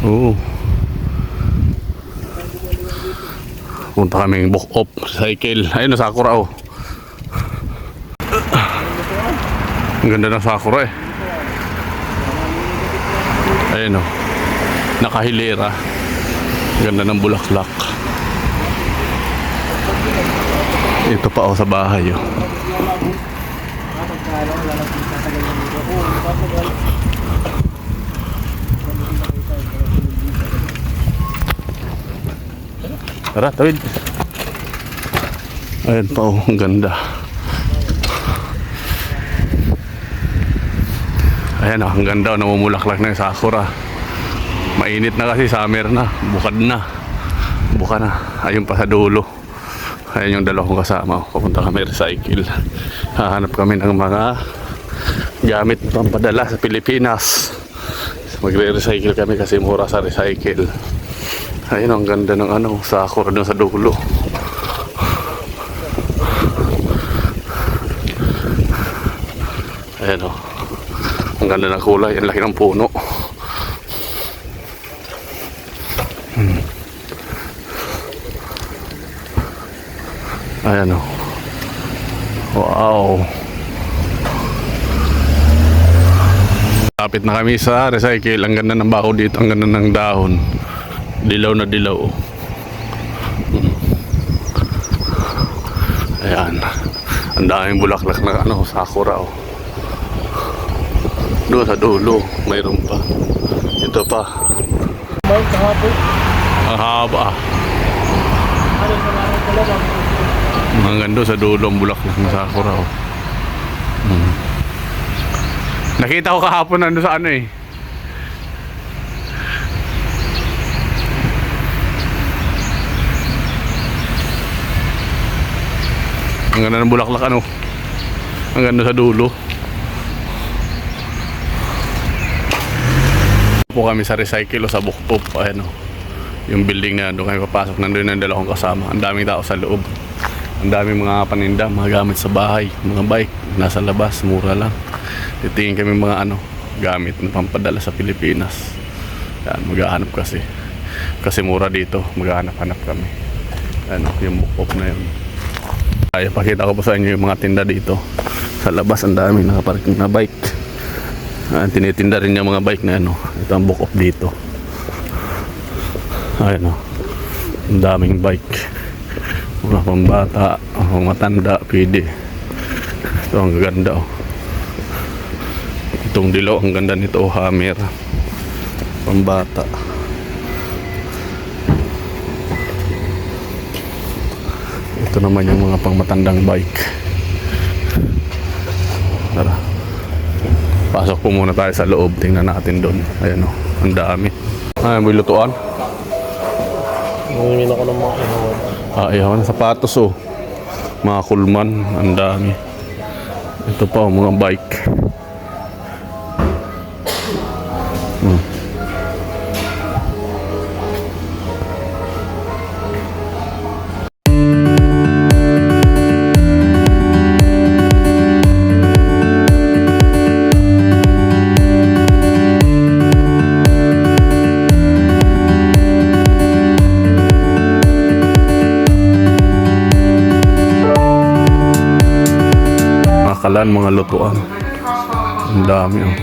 Oo. Punta kaming book up cycle. Ayun na Sakura oh. Ang ganda ng Sakura eh. Ayun oh. Nakahilera. Ganda ng bulaklak. Ito pa oh sa bahay oh. Tara, tawid. Ayan pa oh, ang ganda. Ayan oh, ang ganda oh, namumulaklak na yung sakura. Mainit na kasi, summer na, bukad na. Buka na, ayun pa sa dulo. Ayan yung dalawa kong kasama. oh. Papunta kami recycle. Hahanap kami ng mga gamit pampadala sa Pilipinas. Magre-recycle kami kasi mura sa recycle. Ayun, ang ganda ng ano, sakura doon sa dulo. Ayan o. Ang ganda ng kulay. Ang laki ng puno. Hmm. Ayan o. Wow. Lapit na kami sa recycle. Ang ganda ng bako dito. Ang ganda ng dahon. Dilaw na dilaw. Ayan. Ang daming bulaklak na ano, sakura. Oh. Doon sa dulo, mayroon pa. Ito pa. Ang haba. Ano? Hanggang doon sa dulo ang bulaklak na sakura. Oh. Hmm. Nakita ko kahapon nandun sa ano eh. Ang ganda ng bulaklak ano. Ang ganda sa dulo. Po kami sa recycle o sa buktop. Ayan o. Yung building na doon kami papasok. Nandun ang dalawang kasama. Ang daming tao sa loob. Ang daming mga paninda, mga gamit sa bahay, mga bike, nasa labas, mura lang. Titingin kami mga ano, gamit na pampadala sa Pilipinas. Yan, maghahanap kasi. Kasi mura dito, maghahanap-hanap kami. Ano, yung book na yun. Ay, pakita ko po sa inyo yung mga tinda dito. Sa labas, ang dami nakaparking na bike. Ah, tinitinda rin yung mga bike na ano. Ito ang book off dito. Ayan o. Ang daming bike. Mga pambata, mga matanda, pwede. Ito ang ganda oh. Itong dilaw, ang ganda nito, oh, hammer. Pambata. Ito naman yung mga pangmatandang bike. Tara. Pasok po muna tayo sa loob. Tingnan natin doon. Ayan oh, ang dami. Ay, may lutuan. Nangingin ako ng mga ihawan. Ah, na sapatos oh. Mga kulman, ang dami. Ito pa, oh, mga bike. Hmm. Mga kalan, mga lutuan. Ang dami oh.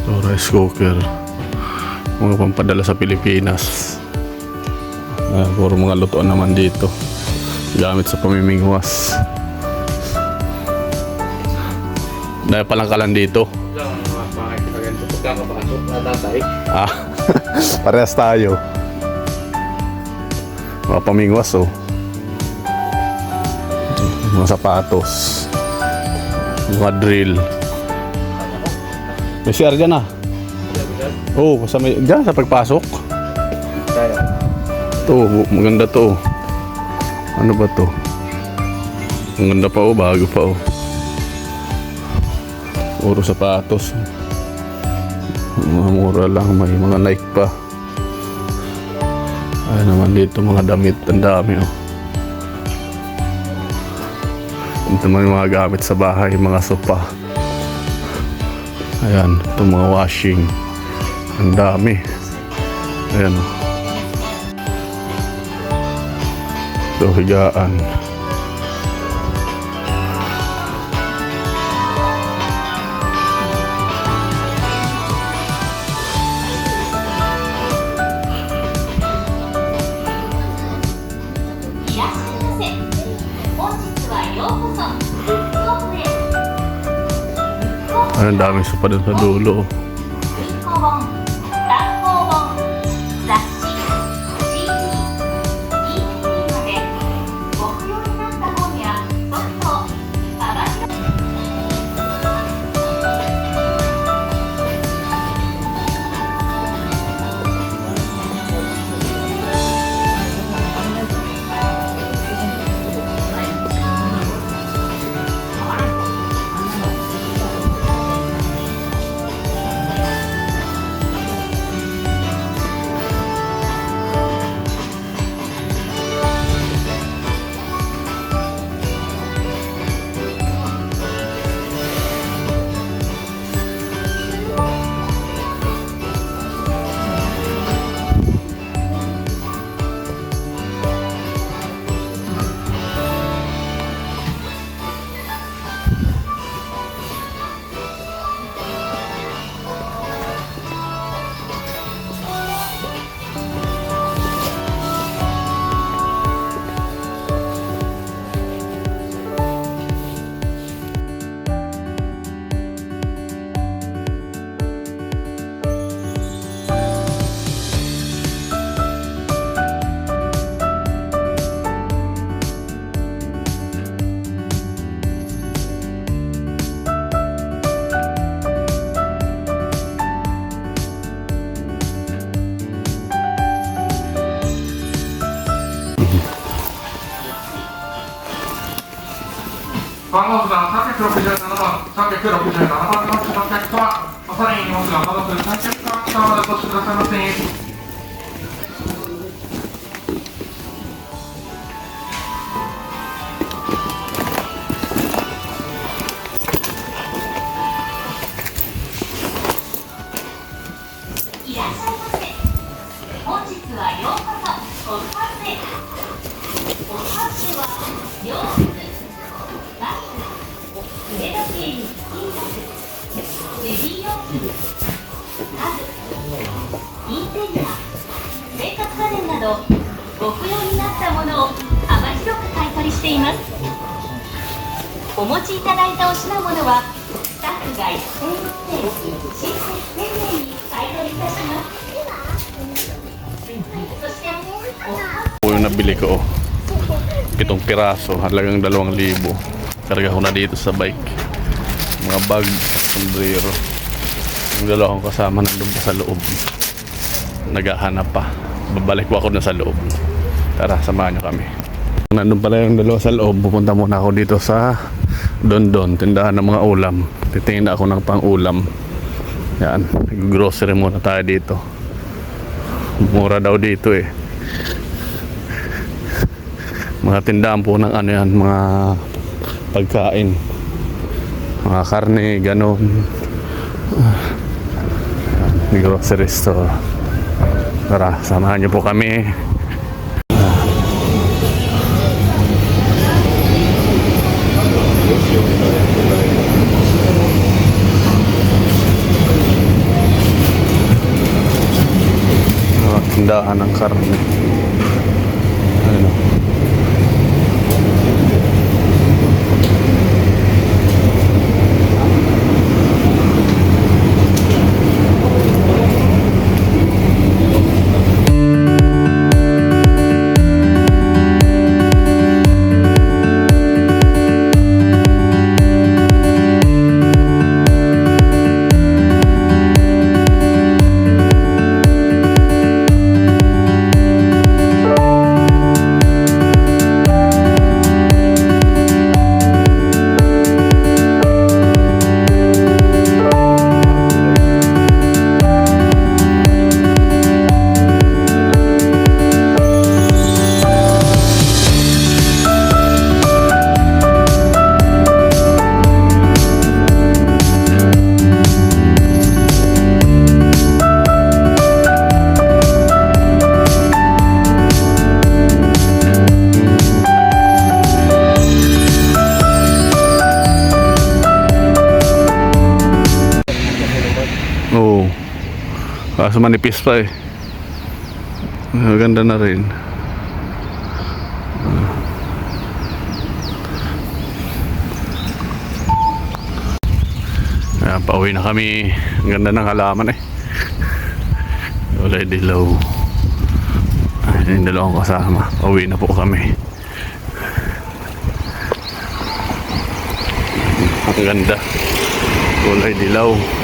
So, rice cooker. Mga pampadala sa Pilipinas. Ah, puro mga lutuan naman dito. Gamit sa pamimingwas. Dahil palang kalan dito. Ah, parehas tayo. Mga pamingwas oh. Mga sapatos. Mga drill. May CR dyan ah. Oh, sa may, dyan sa pagpasok. To, maganda to. Ano ba to? Ang ganda pa oh, bago pa oh. Puro sapatos. Mga mura lang, may mga Nike pa. Ay naman dito mga damit, ang dami oh. Ito yung mga gamit sa bahay, mga sopa. Ayan, itong mga washing. Ang dami. Ayan. Ito, higaan. Ang daming sopa dun sa dulo. 文367番、367番の乗客様、まさに荷物が届く300番下までお越しくださいませ。おかずは4つ。家具インテリア生活家電などご不要になったものを幅広く買い取りしていますお持ちいただいたお品物はスタッフが一斉に来て親切丁寧に買い取りいたしますそしてお nabili ko. oh. Pitong piraso, halagang dalawang libo. Karga ko na dito sa bike. Mga bag, sombrero. Yung dalawa kong kasama nandun pa sa loob. Naghahanap pa. Babalik po ako na sa loob. Tara, samahan niyo kami. Nandun pala yung dalawa sa loob. Pupunta muna ako dito sa Don Don, tindahan ng mga ulam. Titingin ako ng pang ulam. Yan, grocery muna tayo dito. Mura daw dito eh mga tindahan po ng ano yan, mga pagkain. Mga karne, ganon. Yan, grocery store. Tara, samahan po kami. Tindahan ng karne. Manipis pa eh. Maganda na rin. Ayan, pauwi na kami. Ang ganda ng halaman eh. Wala dilaw. Yung dalawang kasama. Pauwi na po kami. Ang ganda. Kulay dilaw.